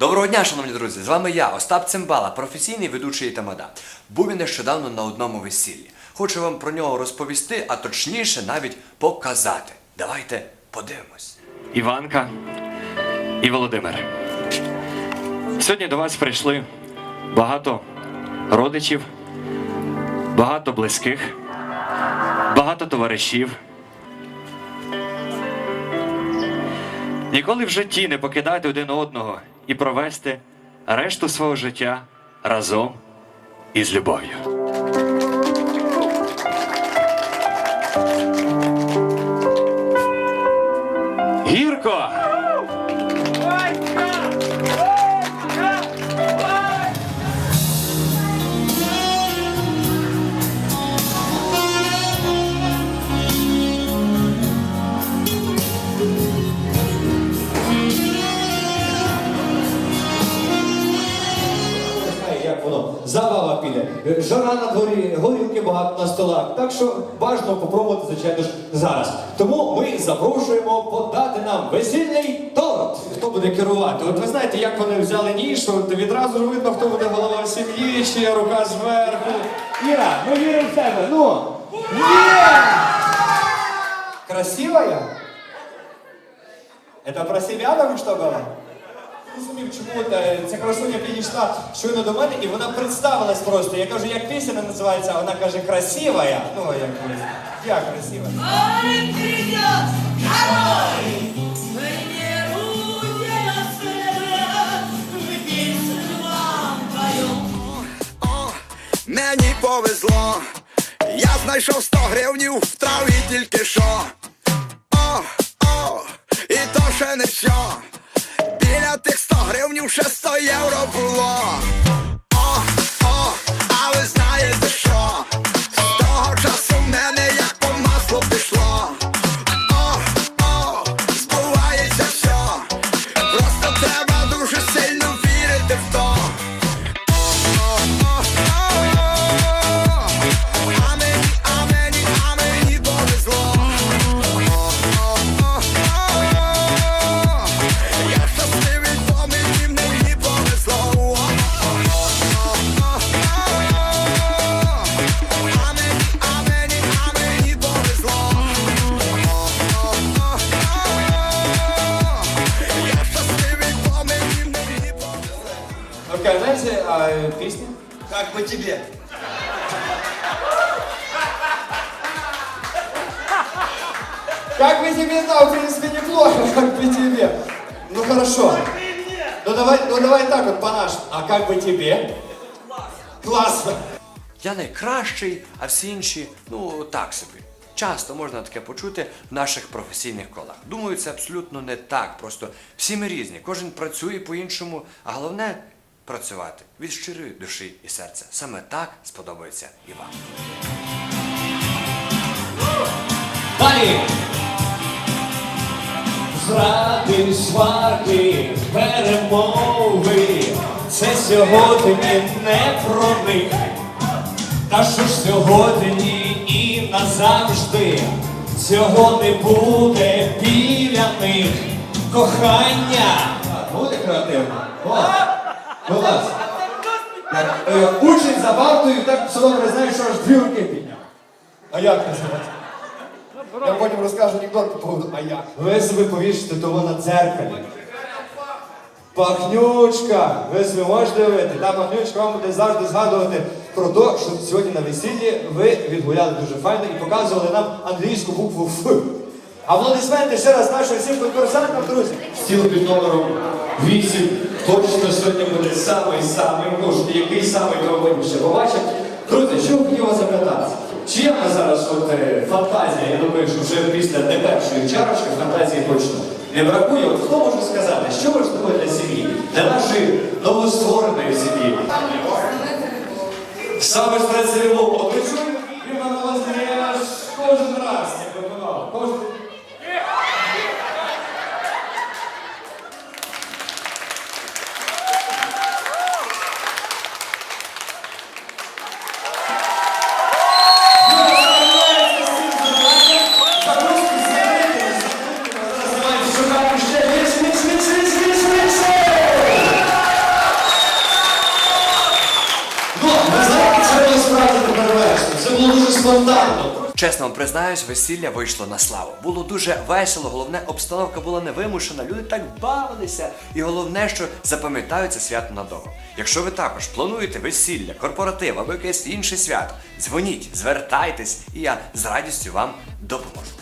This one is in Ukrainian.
Доброго дня, шановні друзі! З вами я, Остап Цимбала, професійний ведучий тамада. Був він нещодавно на одному весіллі. Хочу вам про нього розповісти, а точніше навіть показати. Давайте подивимось. Іванка і Володимир. Сьогодні до вас прийшли багато родичів, багато близьких, багато товаришів. Ніколи в житті не покидайте один одного і провести решту свого життя разом із любов'ю. Гірко! Воно. Забава піде. Жара на дворі, горілки багато на столах. Так що бажано попробувати, звичайно ж, зараз. Тому ми запрошуємо подати нам весільний торт. Хто буде керувати? От ви знаєте, як вони взяли ніж, от відразу ж видно, хто буде голова сім'ї, чи рука зверху. Іра, ми віримо в тебе. Ну! Є! Красивая? Это про себя только что было? Розумів, чому ця красуня підійшла щойно до мене, і вона представилась просто. Я кажу, як пісня називається, а вона каже, красива я. Ну, як колись. Я красива. Ой, придет. О, мені повезло. Я знайшов 100 гривнів в траві тільки що. О, о, і то ще не що. Біля тих 100 гривнів ще 100 євро було. Окей, знаєте, а пісня? Как бы тебе? Как бы тебе, да, в принципе, неплохо, как бы тебе. Ну хорошо. Ну давай, ну давай так вот по-нашему. А как бы тебе? Классно. Я найкращий, а всі інші, ну так собі. Часто можна таке почути в наших професійних колах. Думаю, це абсолютно не так. Просто всі ми різні, кожен працює по-іншому, а головне працювати від щирої душі і серця. Саме так сподобається і вам. Далі. Зради, сварки, перемови. Це сьогодні не про них. Та що ж сьогодні і назавжди цього не буде біля них. Кохання. Буде креативно. О, будь ласка. Так, е, Учень за партою так все добре знає, що аж дві руки підняв. А як називається? Я потім розкажу анекдот по поводу а як. Ви собі повішите того на дзеркалі. Пахнючка! Ви собі можете уявити, та пахнючка вам буде завжди згадувати про те, що сьогодні на весіллі ви відгуляли дуже файно і показували нам англійську букву Ф. Аплодисменти ще раз нашим всім конкурсантам, друзі. Стіл під номером 8 точно сьогодні буде самий-самий мужний, який самий довольніше побачив. Друзі, що хотів вас запитати? Чи є зараз от, е, фантазія, я думаю, що вже після не першої чарочки фантазії точно не бракує. От хто може сказати, що важливо для сім'ї, для нашої новоствореної сім'ї? Саме стресові лоб. Спонтанно. Чесно вам признаюсь, весілля вийшло на славу. Було дуже весело, головне, обстановка була невимушена, люди так бавилися. І головне, що запам'ятаються свято надовго. Якщо ви також плануєте весілля, корпоратив або якесь інше свято, дзвоніть, звертайтесь, і я з радістю вам допоможу.